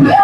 Yeah.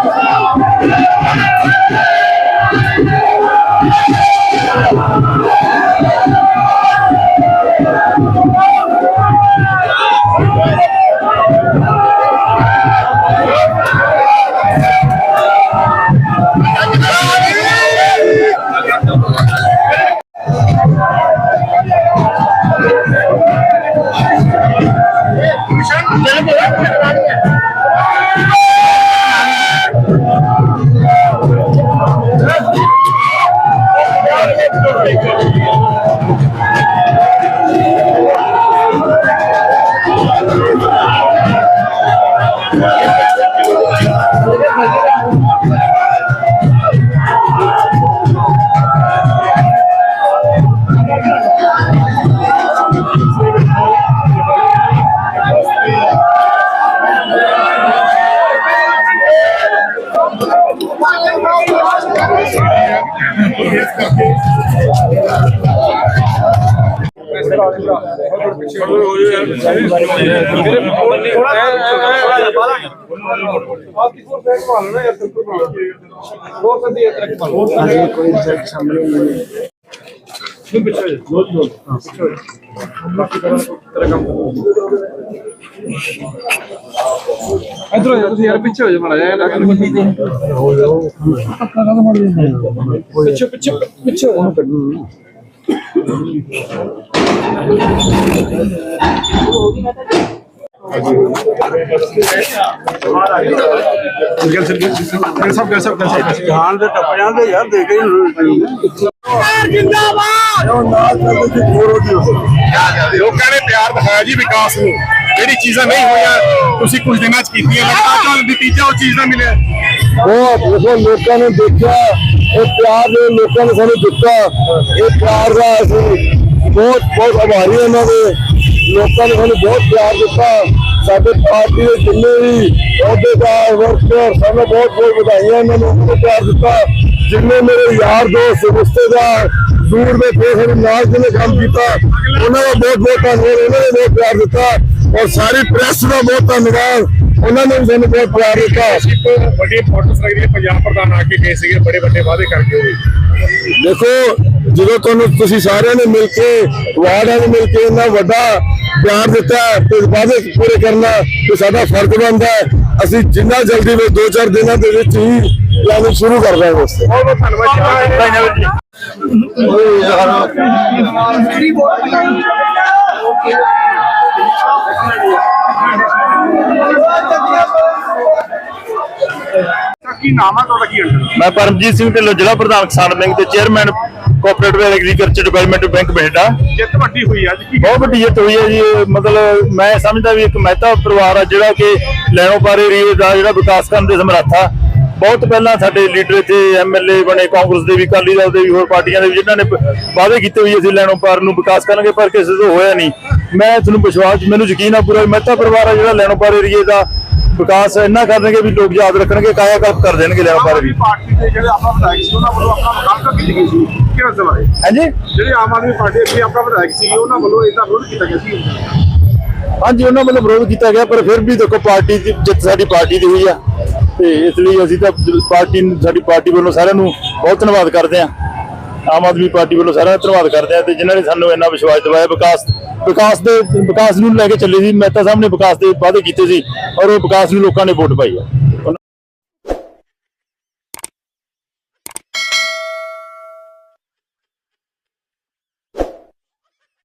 Legal, legal. Então, ਇਧਰੋਂ ਜਾ ਤੁਸੀਂ ਯਾਰ ਪਿੱਛੇ ਹੋ ਜਾ ਮਾੜਾ ਜਿਹਾ ਲੱਗ ਨੂੰ ਪਿੱਛੇ ਪਿੱਛੇ ਪਿੱਛੇ ਉਹਨੂੰ ਕੱਢੂ ਜਹਾਨ ਦੇ ਟੱਪਿਆਂ ਦੇ ਯਾਰ ਦੇ ਕੇ ਲੋਕਾਂ ਨੇ ਪਿਆਰ ਦਿਖਾਇਆ ਜੀ ਵਿਕਾਸ ਨੂੰ ਜਿਹੜੀ ਚੀਜ਼ਾਂ ਨਹੀਂ ਹੋਈਆਂ ਤੁਸੀਂ ਕੁਝ ਦਿਨਾਂ ਚ ਕੀਤੀਆਂ ਲਗਾਤਾਰ ਨਤੀਜਾ ਉਹ ਚੀਜ਼ ਦਾ ਮਿਲਿਆ ਉਹ ਦੇਖੋ ਲੋਕਾਂ ਨੇ ਦੇਖਿਆ, ਇਹ ਪਿਆਰ ਦੇ ਲੋਕਾਂ ਨੇ ਸਾਨੂੰ ਦਿੱਤਾ, ਇਹ ਪਿਆਰ ਦਾ ਅਸੀਂ ਬਹੁਤ ਬਹੁਤ ਆਭਾਰੀ ਇਹਨਾਂ ਦੇ। ਲੋਕਾਂ ਨੇ ਸਾਨੂੰ ਬਹੁਤ ਪਿਆਰ ਦਿੱਤਾ। ਸਾਡੇ ਪਾਰਟੀ ਦੇ ਜਿੰਨੇ ਵੀ ਅਹੁਦੇਦਾਰ ਵਰਕਰ ਸਾਨੂੰ ਬਹੁਤ ਬਹੁਤ ਵਧਾਈਆਂ ਇਹਨਾਂ ਨੂੰ ਬਹੁਤ ਪਿਆਰ ਦਿੱਤਾ। ਜਿੰਨੇ ਮੇਰੇ ਯਾਰ ਦੋਸਤ, ਰਿਸ਼ਤੇਦਾਰ, ਦੂਰ ਦੇ ਫੇਰ ਨਾਲ ਜਿਹਨੇ ਕੰਮ ਕੀਤਾ, ਉਹਨਾਂ ਦਾ ਬਹੁਤ ਬਹੁਤ ਧੰਨਵਾਦ। ਇਹਨਾਂ ਨੇ ਬਹੁਤ ਪਿਆਰ ਦਿੱਤਾ। ਔਰ ਸਾਰੀ ਪ੍ਰੈਸ ਦਾ ਬਹੁਤ ਧੰਨਵਾਦ। ਉਹਨਾਂ ਨੇ ਵੀ ਸਾਨੂੰ ਬਹੁਤ ਪਿਆਰ ਦਿੱਤਾ ਇੱਕ ਵੱਡੀ ਇੰਪੋਰਟੈਂਸ ਲੱਗਦੀ ਹੈ ਪੰਜਾਬ ਪ੍ਰਧਾਨ ਆ ਕੇ ਗਏ ਸੀਗੇ ਬੜੇ ਵੱਡੇ ਵਾਅਦੇ ਕਰਕੇ ਹੋਏ। ਦੇਖੋ ਜਦੋਂ ਤੁਹਾਨੂੰ ਤੁਸੀਂ ਸਾਰਿਆਂ ਨੇ ਮਿਲ ਕੇ ਵਾਰਡਾਂ ਨੇ ਮਿਲ ਕੇ ਇੰਨਾ ਵੱਡਾ ਪਿਆਰ ਦਿੱਤਾ ਤੇ ਵਾਅਦੇ ਪੂਰੇ ਕਰਨਾ ਤੇ ਸਾਡਾ ਫਰਜ਼ ਬਣਦਾ ਹੈ। ਅਸੀਂ ਜਿੰਨਾ ਜਲਦੀ ਵੀ ਦੋ ਚਾਰ ਦਿਨਾਂ ਦੇ ਵਿੱਚ ਹੀ ਪਲਾਨਿੰਗ ਸ਼ੁਰੂ ਕਰ ਦਾਂਗੇ ਉਸ ਤੇ। ਬਹੁਤ ਬਹੁਤ ਧੰਨਵਾਦ ਜੀ। ਕੀ ਨਾਮ ਹੈ ਤੁਹਾਡਾ ਕੀ ਅੰਡਰ ਮੈਂ ਪਰਮਜੀਤ ਸਿੰਘ ਢਿੱਲੋਂ ਜ਼ਿਲ੍ਹਾ ਪ੍ਰਧਾਨ ਕਿਸਾਨ ਬੈਂਕ ਤੇ chairman cooperative agriculture development bank Bathinda ਜਿੱਤ ਵੱਡੀ ਹੋਈ ਅੱਜ ਕੀ ਬਹੁਤ ਵੱਡੀ ਜਿੱਤ ਹੋਈ ਹੈ ਜੀ ਮਤਲਬ ਮੈਂ ਸਮਝਦਾ ਵੀ ਇੱਕ ਮਹਿਤਾ ਪਰਿਵਾਰ ਆ ਜਿਹੜਾ ਕਿ ਲੈਣੋ ਪਾਰੇ ਏਰੀਏ ਦਾ ਜਿਹੜਾ ਵਿਕਾਸ ਕਰਨ ਦੇ ਸਮਰੱਥ ਆ। ਬਹੁਤ ਪਹਿਲਾਂ ਸਾਡੇ ਲੀਡਰ ਇੱਥੇ ਐਮਐਲਏ ਬਣੇ ਕਾਂਗਰਸ ਦੇ ਵੀ ਅਕਾਲੀ ਦਲ ਦੇ ਵੀ ਹੋਰ ਪਾਰਟੀਆਂ ਦੇ ਵੀ ਜਿਨ੍ਹਾਂ ਨੇ ਵਾਅਦੇ ਕੀਤੇ ਹੋਏ ਅਸੀਂ ਲੈਣੋ ਪਾਰ ਨੂੰ ਵਿਕਾਸ ਕਰਾਂਗੇ ਪਰ ਕਿਸੇ ਤੋਂ ਹੋਇਆ ਨਹੀਂ। ਮੈਂ ਤੁਹਾਨੂੰ ਵਿਸ਼ਵਾਸ ਮੈਨੂੰ ਯਕੀਨ ਆ ਪੂਰਾ ਮਹਿਤਾ ਪਰਿਵਾਰ ਆ ਜਿਹੜਾ ਲੈਣੋ ਪਾਰ ਏਰੀਏ ਦਾ ਵਿਕਾਸ ਇੰਨਾ ਕਰਨਗੇ ਵੀ ਲੋਕ ਯਾਦ ਰੱਖਣਗੇ ਕਾਇਆ ਕਲਪ ਕਰ ਦੇਣਗੇ ਲੈਣੋ ਪਾਰ ਵੀ। ਪਾਰਟੀ ਦੇ ਜਿਹੜੇ ਆਪਣਾ ਵਿਧਾਇਕ ਸੀ ਉਹਨਾਂ ਵੱਲੋਂ ਆਪਣਾ ਮੁਕਾਬਲਾ ਕੀਤੀ ਗਈ ਸੀ। ਕਿਹੜਾ ਸਵਾਲ ਹੈ? ਹਾਂਜੀ? ਜਿਹੜੇ ਆਮ ਆਦਮੀ ਪਾਰਟੀ ਦੇ ਆਪਣਾ ਵਿਧਾਇਕ ਸੀ ਉਹਨਾਂ ਵੱਲੋਂ ਇਹਦਾ ਵਿਰੋਧ ਕੀਤਾ ਗਿਆ ਸੀ? ਹਾਂਜੀ ਉਹਨਾਂ ਵੱਲੋਂ ਵਿਰੋਧ ਕੀਤਾ ਗਿਆ ਪਰ ਫਿਰ ਵੀ ਦੇਖੋ ਪਾਰਟੀ ਦੀ ਜਿੱਤ ਸਾਡੀ ਪਾਰਟੀ ਦੀ ਹੋਈ ਆ। ਤੇ ਇਸ ਲਈ ਅਸੀਂ ਤਾਂ ਪਾਰਟੀ ਨੂੰ ਸਾਡੀ ਪਾਰਟੀ ਵੱਲੋਂ ਸਾਰਿਆਂ ਨੂੰ ਬਹੁਤ ਧੰਨਵਾਦ ਕਰਦੇ ਹਾਂ। ਆਮ ਆਦਮੀ ਪਾਰਟੀ ਵੱਲੋਂ ਸਾਰਿਆਂ ਦਾ ਧੰਨਵਾਦ ਕਰਦੇ ਹਾਂ ਤੇ ਜਿਨ੍ਹਾਂ ਨੇ ਸਾਨੂੰ ਇੰਨਾ ਵਿਸ਼ਵਾਸ ਦਿਵਾਇਆ ਵਿਕਾਸ ਵਿਕਾਸ ਦੇ, ਵਿਕਾਸ ਨੂੰ ਲੈ ਕੇ ਚੱਲੇ ਸੀ, ਮਹਿਤਾ ਸਾਹਿਬ ਨੇ ਵਿਕਾਸ ਦੇ ਵਾਅਦੇ ਕੀਤੇ ਸੀ ਔਰ ਉਹ ਵਿਕਾਸ ਨੂੰ ਲੋਕਾਂ ਨੇ ਵੋਟ ਪਾਈ ਆ